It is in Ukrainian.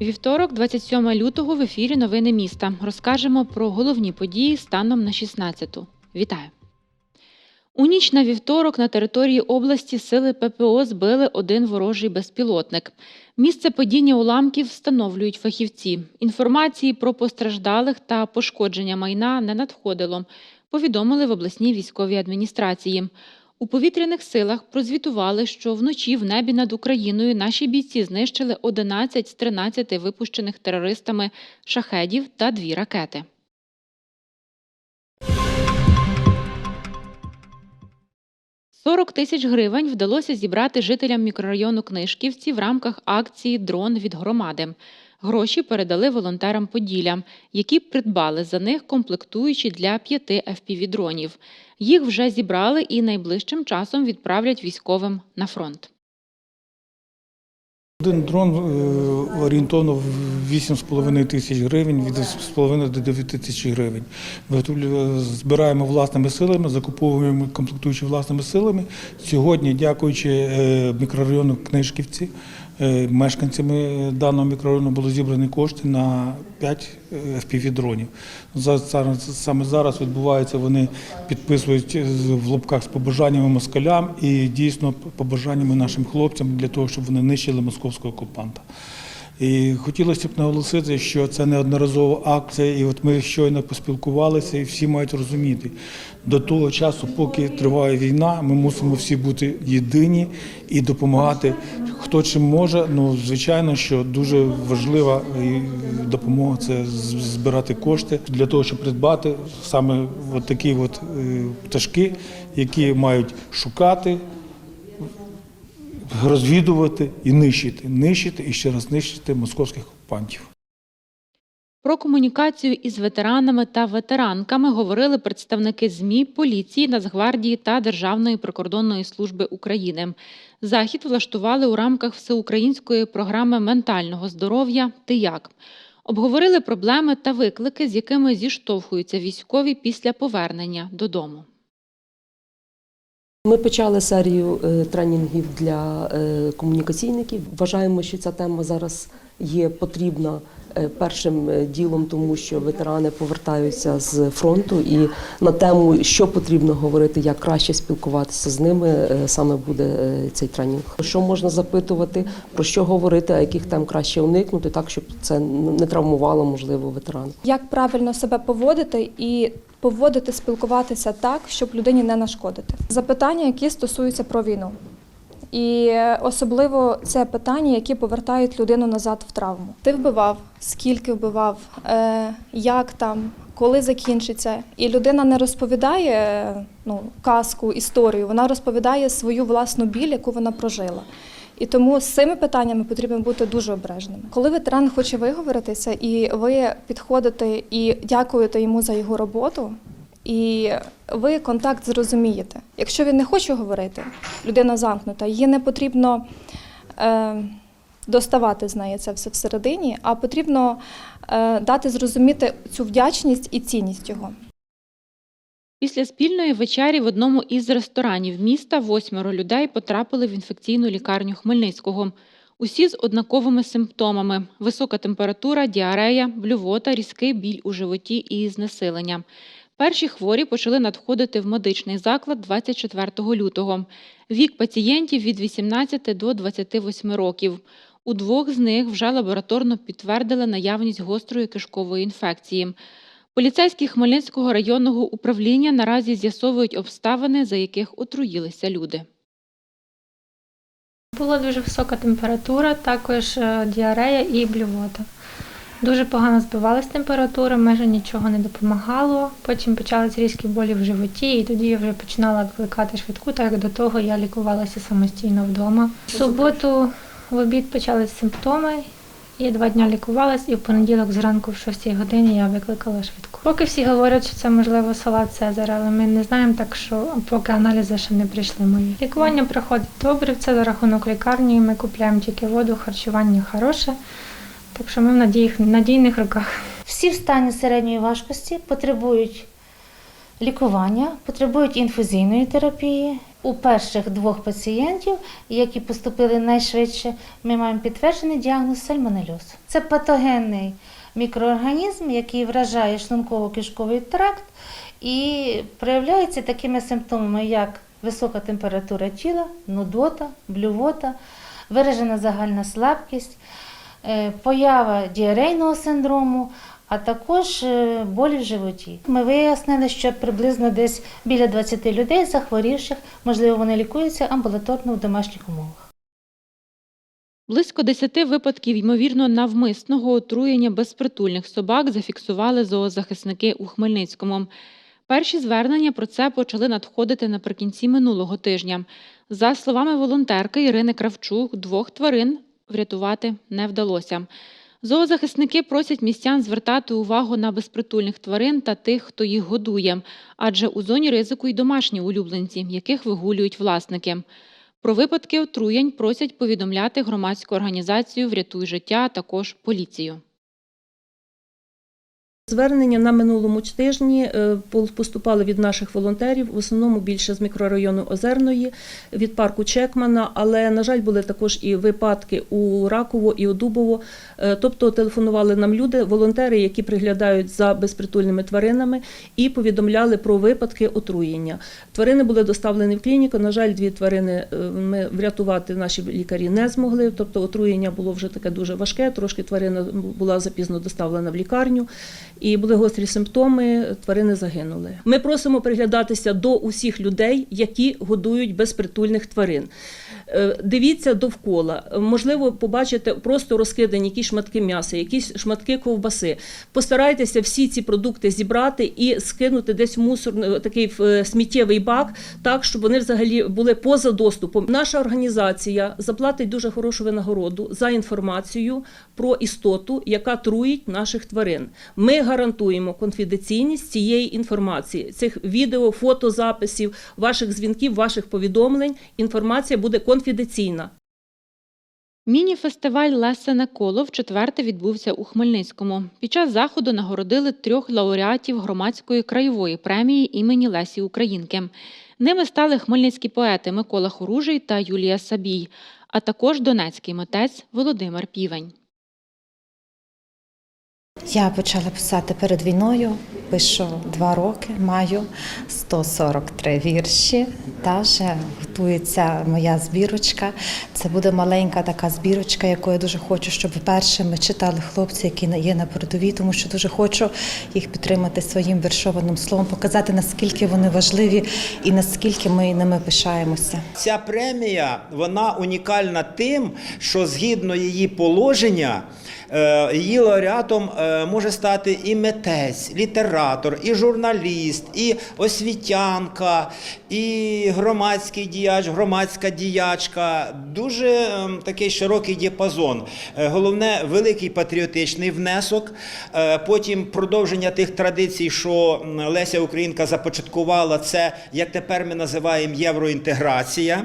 Вівторок, 27 лютого, в ефірі Новини міста. Розкажемо про головні події станом на 16-ту. Вітаю! У ніч на вівторок на території області сили ППО збили один ворожий безпілотник. Місце падіння уламків встановлюють фахівці. Інформації про постраждалих та пошкодження майна не надходило. Повідомили в обласній військовій адміністрації. У повітряних силах прозвітували, що вночі в небі над Україною наші бійці знищили 11 з 13 випущених терористами шахедів та дві ракети. «40 тисяч гривень вдалося зібрати жителям мікрорайону Книжківці в рамках акції Дрон від громади. Гроші передали волонтерам Поділля, які придбали за них комплектуючі для п'яти FPV-дронів. Їх вже зібрали і найближчим часом відправлять військовим на фронт. Один дрон е, орієнтовно в 8,5 тисяч гривень, від 8,5 до 9 тисяч гривень. Виготовлю- Збираємо власними силами, закуповуємо комплектуючі власними силами. Сьогодні, дякуючи е, мікрорайону Книжківці, е, мешканцями даного мікрорайону було зібрані кошти на 5 FPV-дронів. Зараз- Саме зараз відбувається, вони підписують е, в лобках з побажаннями москалям і дійсно побажаннями нашим хлопцям для того, щоб вони нищили московського окупанта. І хотілося б наголосити, що це неодноразова акція, і от ми щойно поспілкувалися, і всі мають розуміти, до того часу, поки триває війна, ми мусимо всі бути єдині і допомагати. Хто чим може, ну звичайно, що дуже важлива допомога це збирати кошти для того, щоб придбати саме от такі от е, пташки, які мають шукати, розвідувати і нищити, нищити і ще раз нищити московських окупантів. Про комунікацію із ветеранами та ветеранками говорили представники ЗМІ, поліції, Нацгвардії та Державної прикордонної служби України. Захід влаштували у рамках всеукраїнської програми ментального здоров'я Ти як обговорили проблеми та виклики, з якими зіштовхуються військові після повернення додому. Ми почали серію е, тренінгів для е, комунікаційників. Вважаємо, що ця тема зараз є потрібна е, першим е, ділом, тому що ветерани повертаються з фронту, і на тему, що потрібно говорити, як краще спілкуватися з ними, е, саме буде цей тренінг. Що можна запитувати, про що говорити, а яких тем краще уникнути, так щоб це не травмувало можливо ветерана. як правильно себе поводити і поводити, спілкуватися так, щоб людині не нашкодити. Запитання, які стосуються про війну. І особливо це питання, які повертають людину назад в травму. Ти вбивав, скільки вбивав, е, як там, коли закінчиться. І людина не розповідає ну, казку, історію, вона розповідає свою власну біль, яку вона прожила. І тому з цими питаннями потрібно бути дуже обережними. Коли ветеран хоче виговоритися, і ви підходите і дякуєте йому за його роботу, і ви контакт зрозумієте. Якщо він не хоче говорити, людина замкнута, її не потрібно е, доставати з неї це все всередині, а потрібно е, дати зрозуміти цю вдячність і цінність його. Після спільної вечері в одному із ресторанів міста восьмеро людей потрапили в інфекційну лікарню Хмельницького. Усі з однаковими симптомами: висока температура, діарея, блювота, різкий біль у животі і знесилення. Перші хворі почали надходити в медичний заклад 24 лютого. Вік пацієнтів від 18 до 28 років. У двох з них вже лабораторно підтвердили наявність гострої кишкової інфекції. Поліцейські Хмельницького районного управління наразі з'ясовують обставини, за яких отруїлися люди. Була дуже висока температура, також е, діарея і блювота. Дуже погано збивалась температура, майже нічого не допомагало. Потім почались різкі болі в животі, і тоді я вже починала викликати швидку, так як до того я лікувалася самостійно вдома. В суботу в обід почались симптоми. І два дні лікувалась, і в понеділок зранку в 6 годині я викликала швидку. Поки всі говорять, що це можливо салат Цезар, але ми не знаємо, так що поки аналізи ще не прийшли мої. Лікування проходить добре, це за рахунок лікарні. Ми купуємо тільки воду, харчування хороше. Так що ми в надійних, надійних руках. Всі в стані середньої важкості потребують лікування, потребують інфузійної терапії. У перших двох пацієнтів, які поступили найшвидше, ми маємо підтверджений діагноз сальмонельоз. Це патогенний мікроорганізм, який вражає шлунково-кишковий тракт і проявляється такими симптомами, як висока температура тіла, нудота, блювота, виражена загальна слабкість, поява діарейного синдрому, а також е, болі в животі. Ми вияснили, що приблизно десь біля 20 людей захворівших, можливо, вони лікуються амбулаторно в домашніх умовах. Близько 10 випадків ймовірно навмисного отруєння безпритульних собак зафіксували зоозахисники у Хмельницькому. Перші звернення про це почали надходити наприкінці минулого тижня. За словами волонтерки Ірини Кравчук, двох тварин врятувати не вдалося. Зоозахисники просять містян звертати увагу на безпритульних тварин та тих, хто їх годує, адже у зоні ризику й домашні улюбленці, яких вигулюють власники. Про випадки отруєнь просять повідомляти громадську організацію Врятуй життя, а також поліцію. Звернення на минулому тижні е, поступали від наших волонтерів, в основному більше з мікрорайону Озерної, від парку Чекмана, але, на жаль, були також і випадки у Раково і у Дубово. Е, Тобто телефонували нам люди, волонтери, які приглядають за безпритульними тваринами, і повідомляли про випадки отруєння. Тварини були доставлені в клініку. На жаль, дві тварини е, ми врятувати наші лікарі не змогли. Тобто отруєння було вже таке дуже важке. Трошки тварина була запізно доставлена в лікарню і були гострі симптоми. Тварини загинули. Ми просимо приглядатися до усіх людей, які годують безпритульних тварин. Е, Дивіться довкола. Можливо, побачите просто розкидані якісь шматки м'яса, якісь шматки ковбаси. Постарайтеся всі ці продукти зібрати і скинути десь в мусор, такий е, сміттєвий бак, так щоб вони взагалі були поза доступом. Наша організація заплатить дуже хорошу винагороду за інформацію про істоту, яка труїть наших тварин. Ми гарантуємо конфіденційність цієї інформації, цих відео, фотозаписів, ваших дзвінків, ваших повідомлень. Інформація буде конфіденційна. Міні-фестиваль Лесене коло вчетверте відбувся у Хмельницькому. Під час заходу нагородили трьох лауреатів громадської краєвої премії імені Лесі Українки. Ними стали хмельницькі поети Микола Хоружий та Юлія Сабій, а також донецький митець Володимир Півень. Я почала писати перед війною, пишу два роки, маю 143 вірші. Та вже готується моя збірочка. Це буде маленька така збірочка, яку я дуже хочу, щоб першими читали хлопці, які є на передовій, тому що дуже хочу їх підтримати своїм віршованим словом, показати наскільки вони важливі і наскільки ми ними пишаємося. Ця премія вона унікальна тим, що згідно її положення, е, її лауреатом е, може стати і митець, літератор, і журналіст, і освітянка, і громадський діяч, громадська діячка. Дуже ем, такий широкий діапазон. Е, Головне великий патріотичний внесок. Е, Потім продовження тих традицій, що Леся Українка започаткувала, це як тепер ми називаємо євроінтеграція.